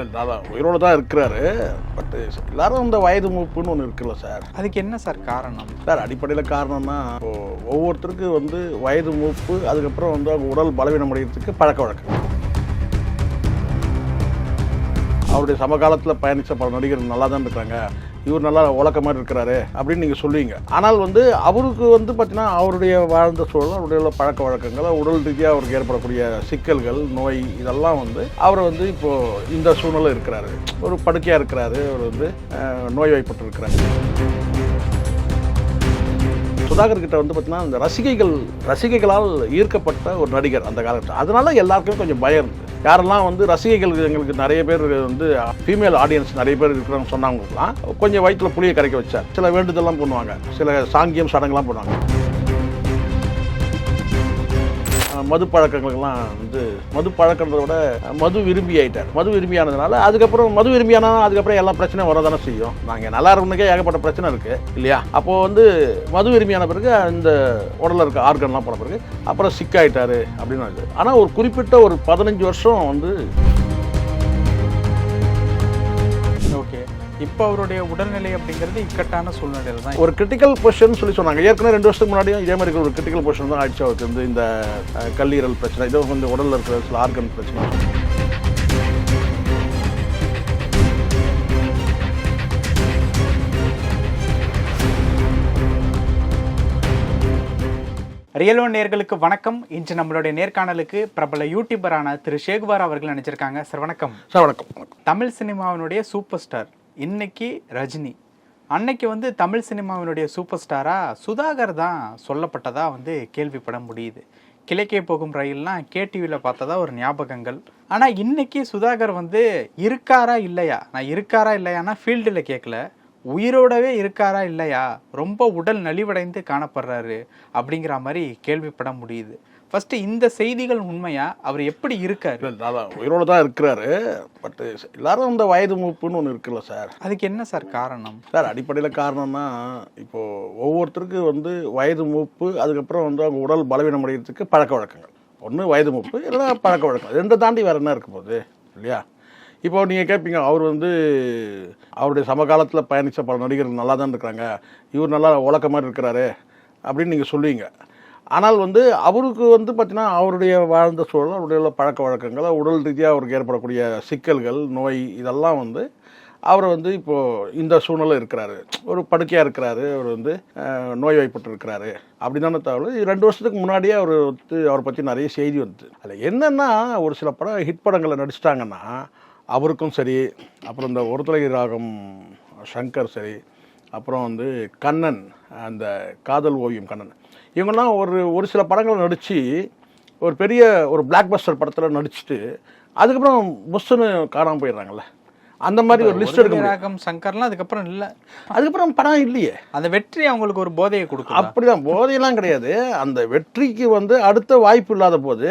அதான் உயிரோடு தான் இருக்கிறாரு. பட் எல்லாரும் இந்த வயது மூப்புன்னு ஒன்று இருக்குல்ல சார் அதுக்கு என்ன சார் காரணம்? சார் அடிப்படையில் காரணம்னா இப்போ ஒவ்வொருத்தருக்கு வந்து வயது மூப்பு அதுக்கப்புறம் வந்து அவங்க உடல் பலவீனம் அடைகிறதுக்கு பழக்க வழக்கம். அவருடைய சமகாலத்தில் பயணித்த பல நடிகர் நல்லா தான் இருக்காங்க இவர் நல்லா உழக்க மாதிரி இருக்கிறாரு அப்படின்னு நீங்கள் சொல்லுவீங்க. ஆனால் வந்து அவருக்கு வந்து பார்த்தீங்கன்னா அவருடைய வாழ்ந்த சூழல் அவருடைய உள்ள பழக்க வழக்கங்கள் உடல் ரீதியாக அவருக்கு ஏற்படக்கூடிய சிக்கல்கள் நோய் இதெல்லாம் வந்து அவர் வந்து இப்போது இந்த சூழ்நிலை இருக்கிறாரு. ஒரு படுக்கையாக இருக்கிறாரு. அவர் வந்து நோய் வாய்ப்பட்டு இருக்கிறாரு சுதாகர் கிட்ட வந்து பார்த்தீங்கன்னா இந்த ரசிகைகள் ரசிகைகளால் ஈர்க்கப்பட்ட ஒரு நடிகர் அந்த காலகட்டம் அதனால எல்லாருக்குமே கொஞ்சம் பயம் இருந்தது யாரெல்லாம் வந்து ரசிகைகள் எங்களுக்கு நிறைய பேர் வந்து ஃபீமேல் ஆடியன்ஸ் நிறைய பேர் இருக்கிறாங்க சொன்னாங்களுக்குலாம் கொஞ்சம் வயிற்றுல புளியை கரைக்க வச்சார். சில வேண்டுதல்லாம் பண்ணுவாங்க. சில சாங்கியம் சடங்குலாம் பண்ணுவாங்க. மது பழக்கங்களுக்கெல்லாம் வந்து மது பழக்கன்றதை விட மது விரும்பி ஆயிட்டார். மது விரும்பியானதுனால அதுக்கப்புறம் மது விரும்பியானா அதுக்கப்புறம் எல்லா பிரச்சனையும் வரதானே செய்யும். நாங்கள் நல்லா இருக்கணுக்கே ஏகப்பட்ட பிரச்சனை இருக்கு இல்லையா? அப்போது வந்து மது விரும்பியான பிறகு இந்த உடலில் இருக்க ஆர்கன்லாம் போன பிறகு அப்புறம் சிக்காயிட்டாரு அப்படின்னு ஆனால் ஒரு குறிப்பிட்ட ஒரு பதினஞ்சு வருஷம் வந்து இப்போ அவருடைய உடல்நிலை அப்படிங்கிறது இக்கட்டான சூழ்நிலையில தான் ஒரு கிரிட்டிக்கல் பொசிஷன் சொல்லி சொன்னாங்க. ஏற்கனவே ரெண்டு வருஷத்துக்கு முன்னாடியும் இதே மாதிரி ஒரு கிரிட்டிக்கல் பொசிஷன் தான் ஆயிடுச்சு. அவருக்கு வந்து இந்த கல்லீரல் பிரச்சனை இதோ வந்து உடல்ல இருக்கிற சில ஆர்கன் பிரச்சனை. ரியல் நேர்களுக்கு வணக்கம். இன்று நம்மளுடைய நேர்காணலுக்கு பிரபல யூடியூபரான திரு ஷேகுவார் அவர்கள் நினைச்சிருக்காங்க சார் வணக்கம். சார் வணக்கம். தமிழ் சினிமாவினுடைய சூப்பர் ஸ்டார் இன்னைக்கு ரஜினி. அன்னைக்கு வந்து தமிழ் சினிமாவினுடைய சூப்பர் ஸ்டாராக சுதாகர் தான் சொல்லப்பட்டதாக வந்து கேள்விப்பட முடியுது. கிழக்கே போகும் ரயில்லாம் கேடிவியில் பார்த்ததா ஒரு ஞாபகங்கள். ஆனால் இன்னைக்கு சுதாகர் வந்து இருக்காரா இல்லையா? நான் இருக்காரா இல்லையானா ஃபீல்டில் கேட்கல உயிரோடவே இருக்காரா இல்லையா? ரொம்ப உடல் நலிவடைந்து காணப்படுறாரு அப்படிங்கிற மாதிரி கேள்விப்பட முடியுது. ஃபர்ஸ்ட் இந்த செய்திகள் உண்மையா? அவர் எப்படி இருக்காரு? அதான் உயிரோடு தான் இருக்கிறாரு. பட் எல்லாரும் இந்த வயது மூப்புன்னு ஒன்று இருக்குல்ல சார் அதுக்கு என்ன சார் காரணம்? சார் அடிப்படையில் காரணம்னா இப்போது ஒவ்வொருத்தருக்கு வந்து வயது மூப்பு அதுக்கப்புறம் வந்து அவங்க உடல் பலவீனம் அடைகிறதுக்கு பழக்க வழக்கங்கள். ஒன்று வயது மூப்பு இல்லைன்னா பழக்க வழக்கம் ரெண்டை தாண்டி வேறு என்ன இருக்க போகுது இல்லையா? இப்போ நீங்கள் கேட்பீங்க அவர் வந்து அவருடைய சமகாலத்தில் பயணித்த பல நடிகர்கள் நல்லா தான் இருக்கிறாங்க. இவர் நல்லா உலக்க மாதிரி இருக்கிறாரு. அப்படின்னு நீங்கள் சொல்லுவீங்க. ஆனால் வந்து அவருக்கு வந்து பார்த்தீங்கன்னா அவருடைய வாழ்ந்த சூழல் அவருடைய உள்ள பழக்க வழக்கங்கள் உடல் ரீதியாக அவருக்கு ஏற்படக்கூடிய சிக்கல்கள் நோய் இதெல்லாம் வந்து அவர் வந்து இப்போது இந்த சூழ்நிலை இருக்கிறாரு. ஒரு படுக்கையாக இருக்கிறாரு அவர் வந்து நோய் நோய்வாய்ப்பட்டு இருக்கிறாரு. அப்படி தானே தகவல் ரெண்டு வருஷத்துக்கு முன்னாடியே அவர் வந்து அவரை பற்றி நிறைய செய்தி வந்து அதில் என்னென்னா ஒரு சில படம் ஹிட் படங்களை நடிச்சிட்டாங்கன்னா அவருக்கும் சரி அப்புறம் இந்த ஒரு ராகம் சங்கர் சரி அப்புறம் வந்து கண்ணன் அந்த காதல் ஓவியம் கண்ணன் இவங்கெல்லாம் ஒரு ஒரு சில படங்களை நடித்து ஒரு பெரிய ஒரு பிளாக் பஸ்டர் படத்தில் நடிச்சுட்டு அதுக்கப்புறம் புஷ்ஷுன்னு காணாமல் போயிடுறாங்கல்ல. அந்த மாதிரி ஒரு லிஸ்ட் எடுக்க முடியும். ராகம் சங்கர்லாம் அதுக்கப்புறம் இல்ல. அதுக்கப்புறம் படம் இல்லையே. அந்த வெற்றி அவங்களுக்கு ஒரு போதையை கொடுக்கும் அப்படிதான் போதையெல்லாம் கிடையாது. அந்த வெற்றிக்கு வந்து அடுத்த வாய்ப்பு இல்லாத போது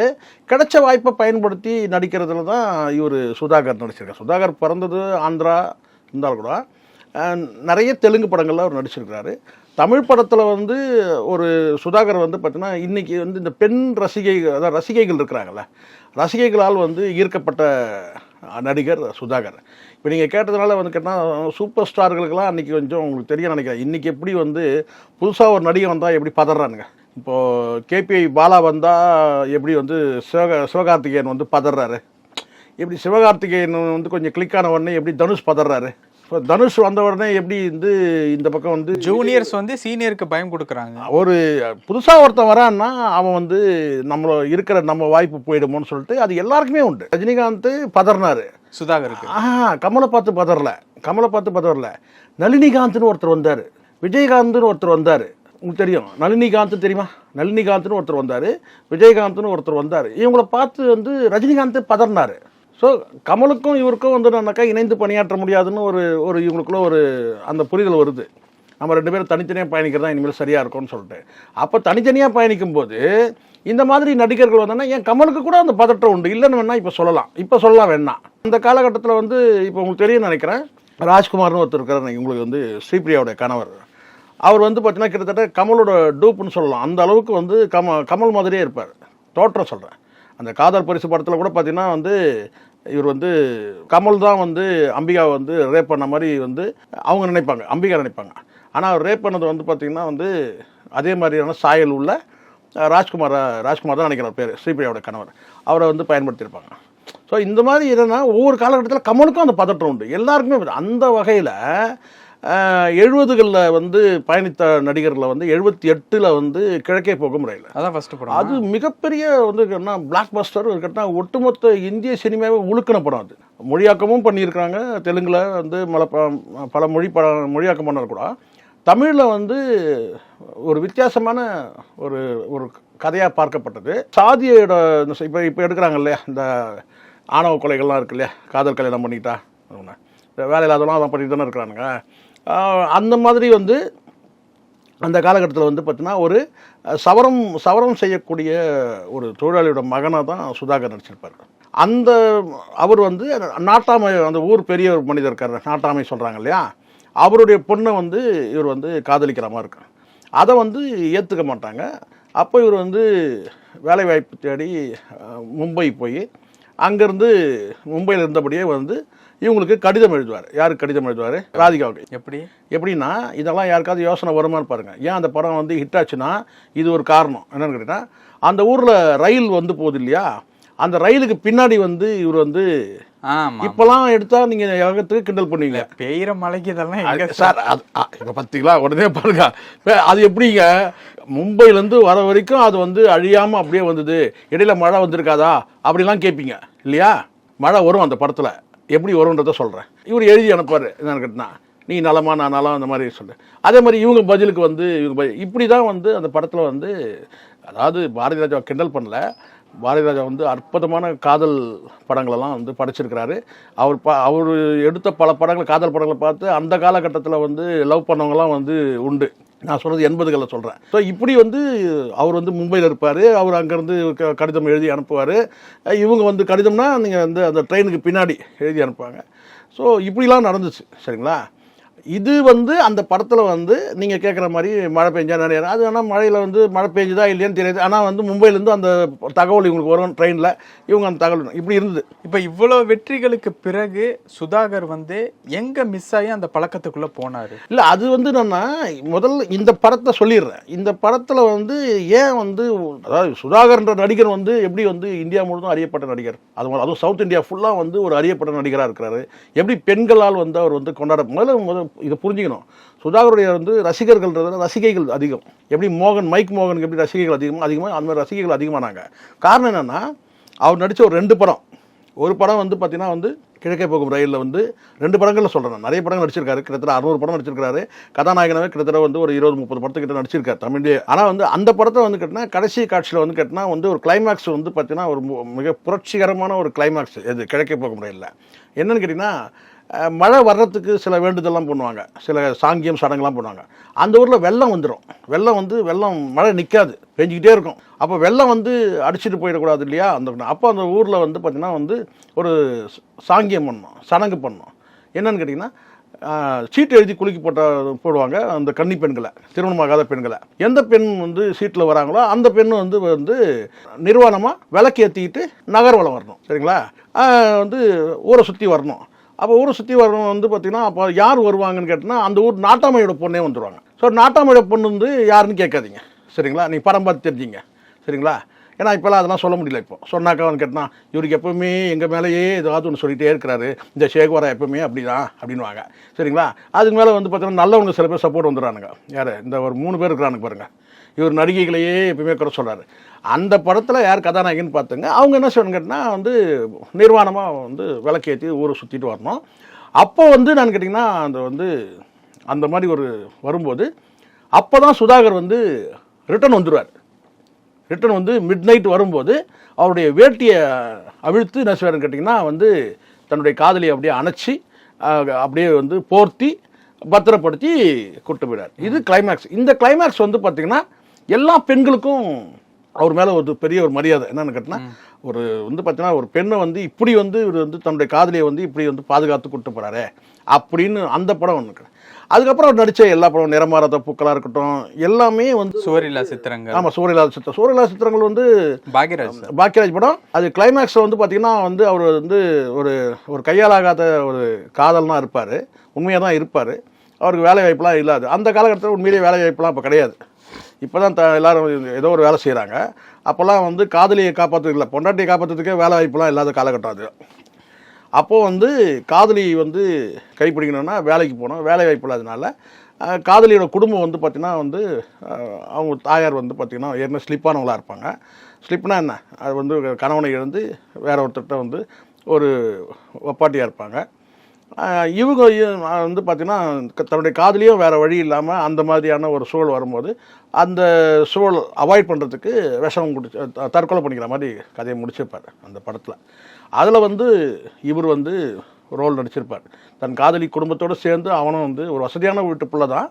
கிடைச்ச வாய்ப்பை பயன்படுத்தி நடிக்கிறதுல தான் இவர் சுதாகர் நடிச்சிருக்கார். சுதாகர் பிறந்தது ஆந்திரா இருந்தால் கூட நிறைய தெலுங்கு படங்கள்ல அவர் நடிச்சிருக்கிறாரு. தமிழ் படத்தில் வந்து ஒரு சுதாகர் வந்து பார்த்தீங்கன்னா இன்றைக்கி வந்து இந்த பெண் ரசிகை அதாவது ரசிகைகள் இருக்கிறாங்கல்ல ரசிகைகளால் வந்து ஈர்க்கப்பட்ட நடிகர் சுதாகர். இப்போ நீங்கள் கேட்டதுனால வந்து கேட்டால் சூப்பர் ஸ்டார்களுக்கெல்லாம் அன்றைக்கி கொஞ்சம் உங்களுக்கு தெரிய நினைக்கிறேன். இன்றைக்கி எப்படி வந்து புதுசாக ஒரு நடிகை வந்தால் எப்படி பதறானுங்க? இப்போது கேபிஐ பாலா வந்தால் எப்படி வந்து சிவக சிவகார்த்திகேயன் வந்து பதறாரு? எப்படி சிவகார்த்திகேயன் வந்து கொஞ்சம் கிளிக் ஆன உடனே எப்படி தனுஷ் பதறாரு? இப்போ தனுஷ் வந்த உடனே எப்படி வந்து இந்த பக்கம் வந்து ஜூனியர்ஸ் வந்து சீனியருக்கு பயம் கொடுக்குறாங்க. ஒரு புதுசாக ஒருத்தன் வரான்னா அவன் வந்து நம்மள இருக்கிற நம்ம வாய்ப்பு போயிடுமோன்னு சொல்லிட்டு அது எல்லாருக்குமே உண்டு. ரஜினிகாந்த் பதறினாரு. சுதாகருக்கு. ஆஹா கமலை பார்த்து பதறல. கமலை பார்த்து பதறல. நளினிகாந்த்னு ஒருத்தர் வந்தார். விஜயகாந்த்னு ஒருத்தர் வந்தார். உங்களுக்கு தெரியும். நளினிகாந்த் தெரியுமா? நளினிகாந்த்னு ஒருத்தர் வந்தார். விஜயகாந்த்னு ஒருத்தர் வந்தார். இவங்கள பார்த்து வந்து ரஜினிகாந்த் பதறினார். ஸோ கமலுக்கும் இவருக்கும் வந்து என்னக்கா இணைந்து பணியாற்ற முடியாதுன்னு ஒரு ஒரு இவங்களுக்குள்ள ஒரு அந்த புரிதல் வருது. நம்ம ரெண்டு பேரும் தனித்தனியாக பயணிக்கிறதா இனிமேல் சரியாக இருக்கும்னு சொல்லிட்டு. அப்போ தனித்தனியாக பயணிக்கும் போது இந்த மாதிரி நடிகர்கள் வந்தோன்னா என் கமலுக்கு கூட அந்த பதற்றம் உண்டு? இல்லைன்னு வேணா இப்போ சொல்லலாம். இப்போ சொல்லலாம் வேணாம் அந்த காலகட்டத்தில் வந்து இப்போ உங்களுக்கு தெரியும் நினைக்கிறேன் ராஜ்குமார்னு ஒருத்தர் இருக்காரு உங்களுக்கு வந்து ஸ்ரீபிரியாவுடைய கணவர். அவர் வந்து பார்த்தீங்கன்னா கிட்டத்தட்ட கமலோட டூப்புன்னு சொல்லலாம். அந்த அளவுக்கு வந்து கம கமல் மாதிரியே இருப்பார். தோற்றம் சொல்கிறேன் அந்த காதல் பரிசு படத்தில் கூட பார்த்தீங்கன்னா வந்து இவர் வந்து கமல் தான் வந்து அம்பிகாவை வந்து ரேப் பண்ண மாதிரி வந்து அவங்க நினைப்பாங்க அம்பிகா நினைப்பாங்க. ஆனால் அவர் ரேப் பண்ணது வந்து பார்த்திங்கன்னா வந்து அதே மாதிரியான சாயல் உள்ள ராஜ்குமார் ராஜ்குமார் தான் நினைக்கிறார் பேர் ஸ்ரீபிரியாவோட கணவர். அவரை வந்து பயன்படுத்தியிருப்பாங்க. ஸோ இந்த மாதிரி என்னன்னா ஒவ்வொரு காலகட்டத்தில் கமலுக்கும் அந்த பதற்றம் உண்டு. எல்லாருக்குமே அந்த வகையில் எழுபதுகளில் வந்து பயணித்த நடிகரில் வந்து எழுபத்தி எட்டில் வந்து கிழக்கே போகும் ரயில் அதான் ஃபர்ஸ்ட் படம். அது மிகப்பெரிய வந்து பிளாக் பஸ்டர் கேட்டா ஒட்டுமொத்த இந்திய சினிமாவை உழுக்கின படம் அது. மொழியாக்கமும் பண்ணியிருக்காங்க தெலுங்குல வந்து மல ப- பல மொழி படம் மொழியாக்கம் பண்ணது கூட. தமிழில் வந்து ஒரு வித்தியாசமான ஒரு ஒரு கதையாக பார்க்கப்பட்டது. சாதியோட இப்போ இப்போ எடுக்கிறாங்க இல்லையா? இந்த ஆணவ கொலைகள்லாம் இருக்கு இல்லையா? காதல் கல்யாணம் பண்ணிட்டா. ஒண்ணு. இந்த வேலையில்லாதவங்களாம் அதான் பண்ணிட்டு தானே இருக்கிறானுங்க. அந்த மாதிரி வந்து அந்த காலகட்டத்தில் வந்து பார்த்தீங்கன்னா ஒரு சவரம் சவரம் செய்யக்கூடிய ஒரு தொழிலாளியோட மகனாக தான் சுதாகர் நடிச்சிருப்பார். அந்த அவர் வந்து நாட்டாமை அந்த ஊர் பெரிய ஒரு மனிதர் இருக்கார் நாட்டாமை சொல்கிறாங்க இல்லையா? அவருடைய பொண்ணை வந்து இவர் வந்து காதலிக்கிற மாதிரி இருக்கு அதை வந்து ஏற்றுக்க மாட்டாங்க. அப்போ இவர் வந்து வேலைவாய்ப்பு தேடி மும்பை போய் அங்கேருந்து மும்பையில் இருந்தபடியே வந்து இவங்களுக்கு கடிதம் எழுதுவார். யாருக்கு கடிதம் எழுதுவார்? ராதிகாவுக்கு எப்படி? எப்படின்னா இதெல்லாம் யாருக்காவது யோசனை வருமான்னு பாருங்க. ஏன் அந்த படம் வந்து ஹிட் ஆச்சுன்னா இது ஒரு காரணம். என்னன்னு கேட்டீங்கன்னா அந்த ஊரில் ரயில் வந்து போகுது இல்லையா? அந்த ரயிலுக்கு பின்னாடி வந்து இவர் வந்து ஆமா. இப்போலாம் எடுத்தா நீங்க யகத்துக்கு கிண்டல் பண்ணுவீங்க. பெய்யற மலைக்கு இதெல்லாம் சார் அது பார்த்தீங்களா உடனே பாருங்க. அது எப்படிங்க? மும்பையிலேருந்து வர வரைக்கும் அது வந்து அழியாம அப்படியே வந்தது. இடையில மழை வந்திருக்காதா? அப்படிலாம் கேட்பீங்க இல்லையா? மழை வரும் அந்த படத்துல. எப்படி வரும்ன்றத சொல்கிறேன் இவர் எழுதி அனுப்பார் என்னன்னு கேட்டினா நீ நலமா நான் நலம் அந்த மாதிரி சொல்லு. அதே மாதிரி இவங்க பதிலுக்கு வந்து இவங்க பதில் இப்படி தான் வந்து அந்த படத்தில் வந்து அதாவது பாரதி ராஜா கிண்டல் பண்ணல. பாரதி ராஜா வந்து அற்புதமான காதல் படங்களெல்லாம் வந்து படைச்சிருக்கிறாரு. அவர் ப அவர் எடுத்த பல படங்கள் காதல் படங்களை பார்த்து அந்த காலகட்டத்தில் வந்து லவ் பண்ணவங்கலாம் வந்து உண்டு. நான் சொல்கிறது எண்பதுகளில் சொல்கிறேன் ஸோ இப்படி வந்து அவர் வந்து மும்பையில் இருப்பார். அவர் அங்கேருந்து க- கடிதம் எழுதி அனுப்புவார். இவங்க வந்து கடிதம்னா நீங்கள் வந்து அந்த ட்ரெயினுக்கு பின்னாடி எழுதி அனுப்புவாங்க. ஸோ இப்படிலாம் நடந்துச்சு. சரிங்களா? இது வந்து அந்த படத்தில் வந்து நீங்கள் கேட்குற மாதிரி மழை பெஞ்சா நிறைய அது ஆனால் மழையில் வந்து மழை பெஞ்சுதா இல்லையான்னு தெரியாது. ஆனால் வந்து மும்பையிலேருந்து அந்த தகவல் இவங்களுக்கு வரும் ட்ரெயினில் இவங்க அந்த தகவல் இப்படி இருந்தது. இப்ப இவ்வளவு வெற்றிகளுக்கு பிறகு சுதாகர் வந்து எங்க மிஸ் ஆகி அந்த பழக்கத்துக்குள்ள போனாரு? இல்லை அது வந்து என்னன்னா முதல்ல இந்த படத்தை சொல்லிடுறேன். இந்த படத்தில் வந்து ஏன் வந்து அதாவது சுதாகர்ன்ற நடிகர் வந்து எப்படி வந்து இந்தியா முழுதும் அறியப்பட்ட நடிகர்? அது அதுவும் சவுத் இந்தியா ஃபுல்லாக வந்து ஒரு அறியப்பட்ட நடிகராக இருக்கிறாரு. எப்படி பெண்களால் வந்து அவர் வந்து கொண்டாட முதல்ல முதல் இதை புரிஞ்சுக்கணும். சுதாகருடைய வந்து ரசிகர்கள்ன்றது ரசிகைகள் அதிகம். எப்படி மோகன் மைக் மோகனுக்கு எப்படி ரசிகைகள் அதிகமாக அதிகமாக அந்த மாதிரி ரசிகைகள் அதிகமானாங்க. காரணம் என்னென்னா அவர் நடித்த ஒரு ரெண்டு படம். ஒரு படம் வந்து பார்த்திங்கன்னா வந்து கிழக்கே போகும் ரயிலில் வந்து ரெண்டு படங்களில் சொல்கிறேன் நிறைய படங்கள் நடிச்சிருக்காரு. கிட்டத்தட்ட அறுநூறு படம் நடிச்சிருக்காரு கதாநாயகனாவே கிட்டத்தட்ட வந்து ஒரு இருபது முப்பது படத்துக்கிட்ட நடிச்சிருக்காரு தமிழ்லேயே ஆனால் வந்து அந்த படத்தை வந்து கேட்டினா கடைசி காட்சியில் வந்து கேட்டினா வந்து ஒரு கிளைமேக்ஸ் வந்து பார்த்தீங்கன்னா ஒரு மிக புரட்சிகரமான ஒரு கிளைமேக்ஸ் இது கிழக்கே போகும் ரயிலில். என்னென்னு கேட்டிங்கன்னா மழை வர்றதுக்கு சில வேண்டுதல்லாம் பண்ணுவாங்க. சில சாங்கியம் சடங்குலாம் பண்ணுவாங்க. அந்த ஊரில் வெள்ளம் வந்துடும் வெள்ளம் வந்து வெள்ளம் மழை நிற்காது பெஞ்சிக்கிட்டே இருக்கும். அப்போ வெள்ளம் வந்து அடிச்சிட்டு போயிடக்கூடாது இல்லையா? அந்த அப்போ அந்த ஊரில் வந்து பார்த்திங்கன்னா வந்து ஒரு சாங்கியம் பண்ணணும் சடங்கு பண்ணும். என்னன்னு கேட்டிங்கன்னா சீட்டு எழுதி குலுக்கி போட்ட போடுவாங்க அந்த கன்னி பெண்களை திருமணமாகாத பெண்களை. எந்த பெண் வந்து சீட்டில் வராங்களோ அந்த பெண் வந்து வந்து நிர்வாணமாக விளக்கு ஏற்றிக்கிட்டு நகர்வலம் வரணும். சரிங்களா? வந்து ஊரை சுற்றி வரணும். அப்போ ஊரை சுற்றி வரவங்க வந்து பார்த்தீங்கன்னா அப்போ யார் வருவாங்கன்னு கேட்டிங்கன்னா அந்த ஊர் நாட்டாமையோட பொண்ணே வந்துடுவாங்க ஸோ நாட்டாமையோட பொண்ணு வந்து யாருன்னு கேட்காதீங்க. சரிங்களா? நீங்கள் படம் பார்த்து தெரிஞ்சிங்க. சரிங்களா? ஏன்னா இப்போல்லாம் அதெல்லாம் சொல்ல முடியல இப்போ. சொன்னாக்கான்னு கேட்டினா இவருக்கு எப்போவுமே எங்கள் மேலேயே ஏதாவது ஒன்று சொல்லிகிட்டே இருக்கிறாரு. இந்த சேகுவரா எப்பவுமே அப்படிதான் அப்படின்வாங்க சரிங்களா? அதுக்கு மேலே வந்து பார்த்தீங்கன்னா நல்லவங்க சில பேர் சப்போர்ட் வந்துடுறானுங்க. யார்? இந்த ஒரு மூணு பேர் இருக்கிறானுங்க பாருங்கள் இவர் நடிகைகளையே எப்பவுமே குறை சொல்கிறார் அந்த படத்தில் யார் கதாநாயகின்னு பார்த்துங்க அவங்க என்ன செய்யணும் கேட்டிங்கன்னா வந்து நிர்வாணமாக வந்து விளக்கேற்றி ஊரை சுற்றிட்டு வரணும். அப்போ வந்து நான் கேட்டிங்கன்னா அந்த வந்து அந்த மாதிரி ஒரு வரும்போது அப்போ தான் சுதாகர் வந்து ரிட்டர்ன் வந்துடுவார் ரிட்டர்ன் வந்து மிட் நைட் வரும்போது அவருடைய வேட்டியை அவிழ்த்து என்ன செய்வாருன்னு கேட்டிங்கன்னா வந்து தன்னுடைய காதலியை அப்படியே அணைச்சி அப்படியே வந்து போர்த்தி பத்திரப்படுத்தி கூட்டு போயிடார் இது கிளைமேக்ஸ் இந்த கிளைமேக்ஸ் வந்து பார்த்தீங்கன்னா எல்லா பெண்களுக்கும் அவர் மேலே ஒரு பெரிய ஒரு மரியாதை. என்னன்னு கேட்டினா ஒரு வந்து பார்த்தீங்கன்னா ஒரு பெண்ணை வந்து இப்படி வந்து இவர் வந்து தன்னுடைய காதலியை வந்து இப்படி வந்து பாதுகாத்து கூட்டு போகிறாரே அப்படின்னு அந்த படம் ஒன்று அதுக்கப்புறம் அவர் நடித்த எல்லா படம் நிறமாறாத பூக்களாக இருக்கட்டும் எல்லாமே வந்து சுவரில்லா சித்திரங்கள். ஆமாம் சூரியலாத சித்திரம் சூரியலாத சித்திரங்கள் வந்து பாக்யராஜ் சார். பாக்கியராஜ் படம். அது கிளைமேக்ஸில் வந்து பார்த்தீங்கன்னா வந்து அவர் வந்து ஒரு ஒரு கையாலாகாத ஒரு காதல்னா இருப்பார். உண்மையாக தான் இருப்பார். அவருக்கு வேலை வாய்ப்புலாம் இல்லாது. அந்த காலகட்டத்தில் உண்மையிலேயே வேலை வாய்ப்புலாம் இப்போ கிடையாது. இப்போ தான் த எல்லாரும் ஏதோ ஒரு வேலை செய்கிறாங்க அப்போல்லாம் வந்து காதலியை காப்பாற்றுறதுல இல்லை. பொண்டாட்டியை காப்பாற்றுறதுக்கே வேலை வாய்ப்புலாம் இல்லாத காலகட்டம் அது. அப்போது வந்து காதலி வந்து கைப்பிடிக்கணும்னா வேலைக்கு போகணும். வேலை வாய்ப்பு இல்லாதனால காதலியோட குடும்பம் வந்து பார்த்திங்கன்னா வந்து அவங்க தாயார் வந்து பார்த்திங்கன்னா ஏற்கனவே ஸ்லிப்பானவங்களா இருப்பாங்க. ஸ்லிப்னா என்ன? அது வந்து கணவனை இழந்து வேற ஒருத்தர்கிட்ட வந்து ஒரு ஒப்பாட்டியாக இருப்பாங்க. இவங்க வந்து பார்த்திங்கன்னா தன்னுடைய காதலியும் வேறு வழி இல்லாமல் அந்த மாதிரியான ஒரு சூழல் வரும்போது அந்த சூழல் அவாய்ட் பண்ணுறதுக்கு விஷம் குடிச்சு த- தற்கொலை பண்ணிக்கிற மாதிரி கதையை முடிச்சிருப்பார் அந்த படத்தில். அதில் வந்து இவர் வந்து ரோல் நடிச்சிருப்பார். தன் காதலி குடும்பத்தோடு சேர்ந்து அவனும் வந்து ஒரு வசதியான வீட்டு பிள்ளை தான்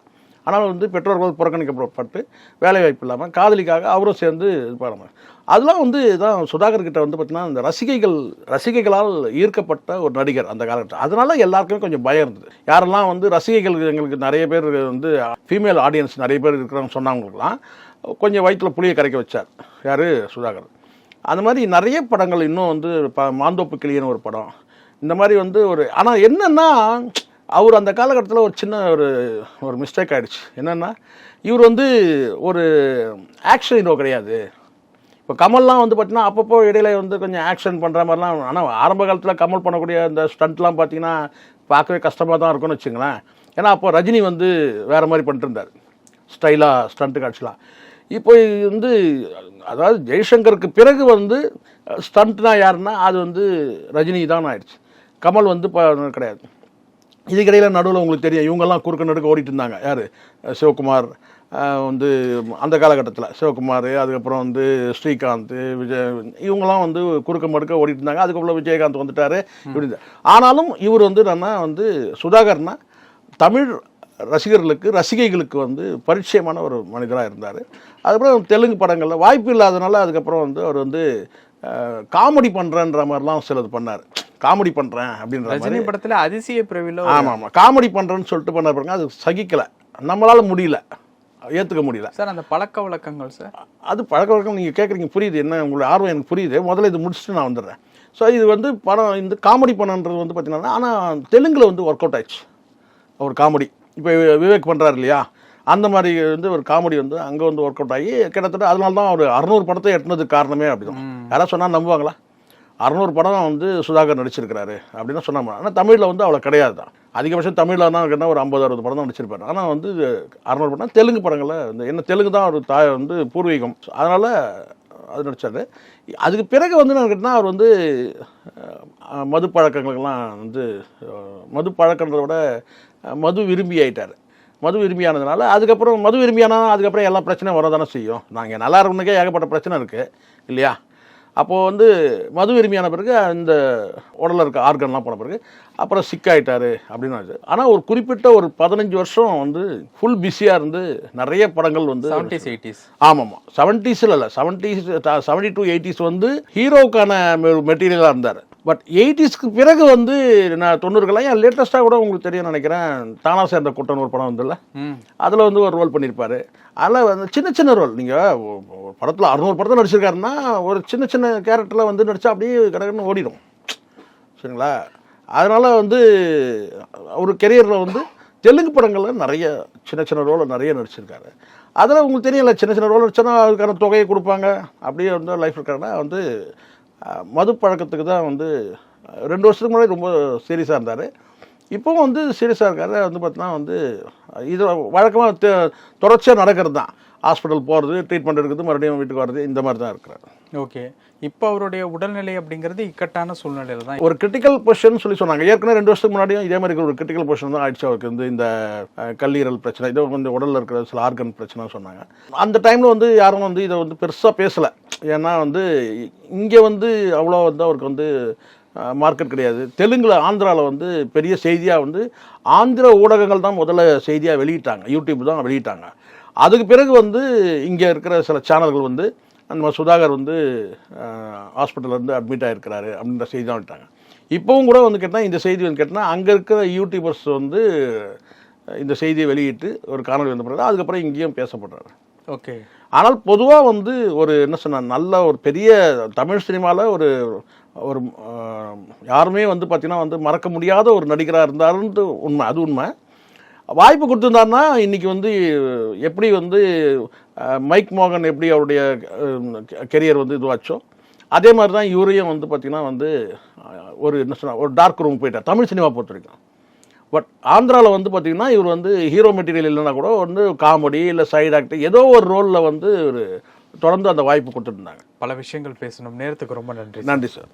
ஆனால் வந்து பெற்றோர்கள் புறக்கணிக்கப்பட்டு வேலை வாய்ப்பு இல்லாமல் காதலிக்காக அவரும் சேர்ந்து இது பண்ணுவாங்க அதெல்லாம் வந்து தான் சுதாகர் கிட்ட வந்து பார்த்தீங்கன்னா இந்த ரசிகைகள் ரசிகைகளால் ஈர்க்கப்பட்ட ஒரு நடிகர் அந்த காலகட்டம். அதனால எல்லாருக்குமே கொஞ்சம் பயம் இருந்தது. யாரெல்லாம் வந்து ரசிகைகள் எங்களுக்கு நிறைய பேர் வந்து ஃபீமேல் ஆடியன்ஸ் நிறைய பேர் இருக்கிறாங்க சொன்னவங்களுக்குலாம் கொஞ்சம் வயிற்றில் புளியை கரைக்க வச்சார். யார்? சுதாகர். அந்த மாதிரி நிறைய படங்கள் இன்னும் வந்து ப மாந்தோப்பு கிளியன்னு ஒரு படம். இந்த மாதிரி வந்து ஒரு ஆனால் என்னென்னா அவர் அந்த காலகட்டத்தில் ஒரு சின்ன ஒரு ஒரு மிஸ்டேக் ஆகிடுச்சு என்னென்னா இவர் வந்து ஒரு ஆக்ஷன் ஹீரோ கிடையாது. இப்போ கமல்லாம் வந்து பார்த்தீங்கன்னா அப்பப்போ இடையில வந்து கொஞ்சம் ஆக்ஷன் பண்ணுற மாதிரிலாம் ஆனால் ஆரம்ப காலத்தில் கமல் பண்ணக்கூடிய அந்த ஸ்டண்ட்லாம் பார்த்தீங்கன்னா பார்க்கவே கஷ்டமாக தான் இருக்கும்னு வச்சுங்களேன் ஏன்னா அப்போ ரஜினி வந்து வேறு மாதிரி பண்ணிட்டு இருந்தார். ஸ்டைலாக ஸ்டண்ட்டு காட்சிலாம். இப்போ வந்து அதாவது ஜெய்சங்கருக்கு பிறகு வந்து ஸ்டண்ட்னா யாருன்னா அது வந்து ரஜினி தான் ஆயிடுச்சு. கமல் வந்து இப்போ கிடையாது. இதுக்கிடையில் நடுவில் உங்களுக்கு தெரியும் இவங்கெல்லாம் குறுக்க நடுக்க ஓடிட்டு இருந்தாங்க. யார்? சிவகுமார் வந்து அந்த காலகட்டத்தில். சிவகுமார் அதுக்கப்புறம் வந்து ஸ்ரீகாந்த் விஜய் இவங்கெல்லாம் வந்து குறுக்க மடுக்க ஓடிட்டு இருந்தாங்க. அதுக்கப்புறம் விஜயகாந்த் வந்துட்டார். இப்படி ஆனாலும் இவர் வந்து என்னன்னா வந்து சுதாகர்னா தமிழ் ரசிகர்களுக்கு ரசிகைகளுக்கு வந்து பரிச்சயமான ஒரு மனிதராக இருந்தார். அதுக்கப்புறம் தெலுங்கு படங்களில் வாய்ப்பு இல்லாதனால அதுக்கப்புறம் வந்து அவர் வந்து காமெடி பண்ணுறேன்ற மாதிரிலாம் சிலது பண்ணார். காமெடி பண்ணுறேன் அப்படின்ற ரஜினி படத்துல அதிசய பிறவில ஒரு- ஆமாம் ஆமாம் காமெடி பண்ணுறேன்னு சொல்லிட்டு பண்ண பாருங்க அது சகிக்கலை. நம்மளால முடியல. ஏற்றுக்க முடியல. சார் அந்த பழக்க வழக்கங்கள் சார். அது பழக்க வழக்கம் நீங்கள் கேட்குறீங்க புரியுது. என்ன உங்களுடைய ஆர்வம் எனக்கு புரியுது. முதல்ல இது முடிச்சுட்டு நான் வந்துடுறேன். ஸோ இது வந்து படம் இந்த காமெடி படம்ன்றது வந்து பார்த்தீங்கன்னா ஆனால் தெலுங்கில் வந்து ஒர்க் அவுட் ஆயிடுச்சு. ஒரு காமெடி. இப்போ விவேக் பண்ணுறாரு இல்லையா? அந்த மாதிரி வந்து ஒரு காமெடி வந்து அங்கே வந்து ஒர்க் அவுட் ஆகி கிட்டத்தட்ட அதனால தான் ஒரு அறநூறு படத்தை எட்டினதுக்கு காரணமே அப்படிதான். யாராவது சொன்னால் நம்புவாங்களா? அறநூறு படம் வந்து சுதாகர் நடிச்சிருக்கிறாரு அப்படின்னு சொன்னாங்க ஆனால் தமிழில் வந்து அவ்வளோ கிடையாது தான் அதிகபட்சம் தமிழில் தான் ஒரு ஐம்பது அறுபது படம் தான் நடிச்சிருப்பாரு. ஆனால் வந்து அறநூறு படம் தெலுங்கு படங்களை இந்த என்ன தெலுங்கு தான் ஒரு தாய் வந்து பூர்வீகம். அதனால் அது நடித்தார் அதுக்கு பிறகு வந்து நான் கேட்டால் அவர் வந்து மது பழக்கங்களுக்கெல்லாம் வந்து மது பழக்கன்றத விட மது விரும்பி ஆயிட்டார். மது விரும்பியானதுனால அதுக்கப்புறம் மது விரும்பியானா அதுக்கப்புறம் எல்லா பிரச்சனையும் வரதானே செய்யும். நாங்கள் நல்லா இருக்கணுக்கே ஏகப்பட்ட பிரச்சனை இருக்குது இல்லையா? அப்போது வந்து மது விரும்பியான பிறகு இந்த உடலில் இருக்க ஆர்கன்லாம் போன பிறகு அப்புறம் சிக்காயிட்டாரு அப்படின்னு ஆச்சு. ஆனால் ஒரு குறிப்பிட்ட ஒரு பதினஞ்சு வருஷம் வந்து ஃபுல் பிஸியாக இருந்து நிறைய படங்கள் வந்து செவன்டிஸ் எயிட்டிஸ் ஆமாம்மா செவன்ட்டீஸில் இல்லை செவன்ட்டீஸ் செவன்ட்டி டூ எயிட்டிஸ் வந்து ஹீரோவுக்கான மெட்டீரியலாக இருந்தார். பட் எயிட்டிஸ்க்கு பிறகு வந்து நான் தொண்ணூறுக்கெல்லாம் ஏன் லேட்டஸ்ட்டாக கூட உங்களுக்கு தெரியும் நினைக்கிறேன் தானா சேர்ந்த கூட்டம் ஒரு படம் வந்துல்ல? அதில் வந்து ஒரு ரோல் பண்ணியிருப்பாரு அதில் வந்து சின்ன சின்ன ரோல் நீங்கள் படத்தில் அறுநூறு படத்தில் நடிச்சிருக்காருன்னா ஒரு சின்ன சின்ன கேரக்டரில் வந்து நடிச்சா அப்படியே கடற்கன்னு ஓடிடும். சரிங்களா? அதனால் வந்து அவர் கெரியரில் வந்து தெலுங்கு படங்களில் நிறைய சின்ன சின்ன ரோல் நிறைய நடிச்சிருக்காரு. அதில் உங்களுக்கு தெரியல சின்ன சின்ன ரோல் நடிச்சோன்னா அதுக்கான தொகையை கொடுப்பாங்க. அப்படியே வந்து லைஃப் இருக்காருன்னா வந்து மது பழக்கத்துக்கு தான் வந்து ரெண்டு வருஷத்துக்கு முன்னாடி ரொம்ப சீரியஸாக இருந்தார். இப்போவும் வந்து சீரியஸாக இருக்காரு. வந்து பார்த்தீங்கன்னா வந்து இது வழக்கமாக தொடர்ச்சியாக நடக்கிறது தான் ஹாஸ்பிட்டல் போகிறது ட்ரீட்மெண்ட் எடுக்கிறது மறுபடியும் வீட்டுக்கு வர்றது இந்த மாதிரி தான் இருக்கிறார். ஓகே. இப்போ அவருடைய உடல்நிலை அப்படிங்கிறது இக்கட்டான சூழ்நிலையில தான் ஒரு கிரிட்டிக்கல் பொசிஷன் சொல்லி சொன்னாங்க. ஏற்கனவே ரெண்டு வருஷத்துக்கு முன்னாடியும் இதே மாதிரி ஒரு கிரிட்டிக்கல் பொசிஷன் தான் ஆயிடுச்சு அவருக்கு. வந்து இந்த கல்லீரல் பிரச்சனை இதோ வந்து உடலில் இருக்கிற சில ஆர்கன் பிரச்சனை சொன்னாங்க. அந்த டைமில் வந்து யாரும் வந்து இதை வந்து பெருசாக பேசலை. ஏன்னா வந்து இங்கே வந்து அவ்வளோ வந்து அவருக்கு வந்து மார்க்கெட் கிடையாது. தெலுங்குல ஆந்திராவில் வந்து பெரிய செய்தியாக வந்து ஆந்திர ஊடகங்கள் தான் முதல்ல செய்தியாக வெளியிட்டாங்க. யூடியூப் தான் வெளியிட்டாங்க. அதுக்கு பிறகு வந்து இங்கே இருக்கிற சில சேனல்கள் வந்து நம்ம சுதாகர் வந்து ஹாஸ்பிட்டலில் இருந்து அட்மிட் ஆகிருக்கிறாரு அப்படின்ற செய்தி தான் விட்டாங்க. இப்போவும் கூட வந்து கேட்டால் இந்த செய்தி வந்து கேட்டால் அங்கே இருக்கிற யூடியூபர்ஸ் வந்து இந்த செய்தியை வெளியிட்டு ஒரு காணொலி வந்த பிறகு அதுக்கப்புறம் இங்கேயும் பேசப்படுறாரு. ஓகே. ஆனால் பொதுவாக வந்து ஒரு என்ன சொன்ன நல்ல ஒரு பெரிய தமிழ் சினிமாவில் ஒரு ஒரு யாருமே வந்து பார்த்தீங்கன்னா வந்து மறக்க முடியாத ஒரு நடிகராக இருந்தாருன்ட்டு உண்மை அது உண்மை. வாய்ப்பு கொடுத்துருந்தாருன்னா இன்னைக்கு வந்து எப்படி வந்து மைக் மோகன் எப்படி அவருடைய கெரியர் வந்து இதுவாச்சோ அதே மாதிரி தான் இவரையும் வந்து பார்த்தீங்கன்னா வந்து ஒரு என்ன சொன்ன ஒரு டார்க் ரூம் போயிட்டார். தமிழ் சினிமா பொறுத்த வரைக்கும். பட் ஆந்திராவில் வந்து பார்த்தீங்கன்னா இவர் வந்து ஹீரோ மெட்டீரியல் இல்லைன்னா கூட வந்து காமெடி இல்லை சைடு ஆக்ட் ஏதோ ஒரு ரோலில் வந்து ஒரு தொடர்ந்து அந்த வாய்ப்பு கொடுத்துருந்தாங்க. பல விஷயங்கள் பேசணும். நேரத்துக்கு ரொம்ப நன்றி நன்றி சார்.